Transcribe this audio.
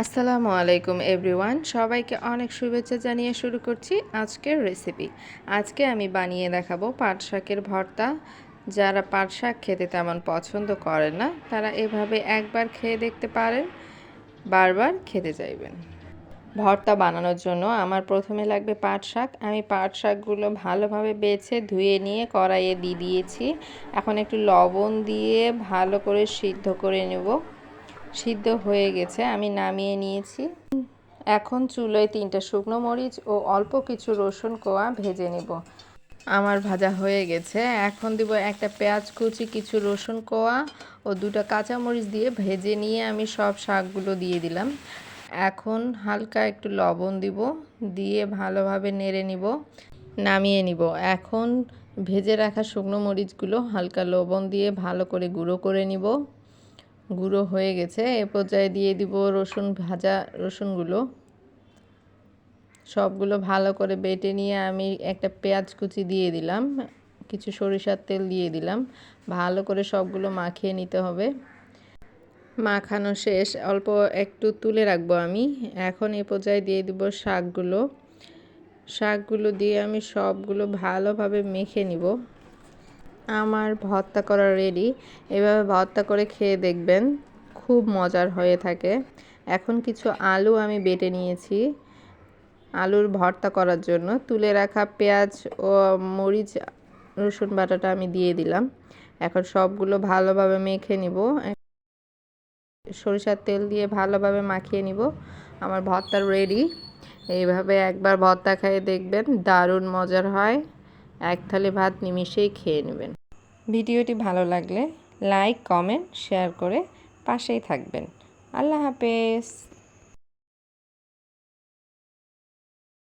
আসসালামু আলাইকুম, এভরিওয়ান। সবাইকে অনেক শুভেচ্ছা জানিয়ে শুরু করছি আজকের রেসিপি। আজকে আমি বানিয়ে দেখাবো পাট শাকের ভর্তা। যারা পাট শাক খেতে তেমন পছন্দ করে না, তারা এভাবে একবার খেয়ে দেখতে পারেন, বারবার খেতে চাইবেন। ভর্তা বানানোর জন্য আমার প্রথমে লাগবে পাট শাক। আমি পাট শাকগুলো ভালোভাবে বেছে ধুয়ে নিয়ে কড়াইয়ে দিয়ে দিয়েছি। এখন একটু লবণ দিয়ে ভালো করে সিদ্ধ করে নেব। সিদ্ধ হয়ে গেছে, আমি নামিয়ে নিয়েছি। এখন চুলোয় তিনটা শুকনো মরিচ ও অল্প কিছু রসুন কোয়া ভেজে নেব। আমার ভাজা হয়ে গেছে। এখন দিব একটা পেঁয়াজ কুচি, কিছু রসুন কোয়া ও দুটো কাঁচামরিচ দিয়ে ভেজে নিয়ে আমি সব শাকগুলো দিয়ে দিলাম। এখন হালকা একটু লবণ দিব, দিয়ে ভালোভাবে নেড়ে নিব, নামিয়ে নিব। এখন ভেজে রাখা শুকনো মরিচগুলো হালকা লবণ দিয়ে ভালো করে গুঁড়ো করে নিব। গুঁড়ো হয়ে গেছে। এ পর্যায়ে দিয়ে দিব রসুন ভাজা রসুনগুলো। সবগুলো ভালো করে বেটে নিয়ে আমি একটা পেঁয়াজ কুচি দিয়ে দিলাম। কিছু সরিষার তেল দিয়ে দিলাম। ভালো করে সবগুলো মাখিয়ে নিতে হবে। মাখানো শেষ। অল্প একটু তুলে রাখব আমি। এখন এ পর্যায়ে দিয়ে দিব শাকগুলো। শাকগুলো দিয়ে আমি সবগুলো ভালোভাবে মেখে নিব। আমার ভর্তা করা রেডি এভাবে ভর্তা করে খেয়ে দেখবেন, খুব মজার হয়ে থাকে। এখন কিছু আলু আমি বেটে নিয়েছি আলুর ভর্তা করার জন্য। তুলে রাখা পেঁয়াজ ও মরিচ, রসুন বাটাটা আমি দিয়ে দিলাম। এখন সবগুলো ভালোভাবে মেখে নিব। সরিষার তেল দিয়ে ভালোভাবে মাখিয়ে নিব। আমার ভর্তা রেডি এইভাবে একবার ভর্তা খেয়ে দেখবেন, দারুণ মজার হয়। এক থালে ভাত নিমিশেই খেয়ে নেবেন। ভিডিওটি ভালো লাগলে লাইক, কমেন্ট, শেয়ার করে পাশেই থাকবেন। আল্লাহ হাফেজ।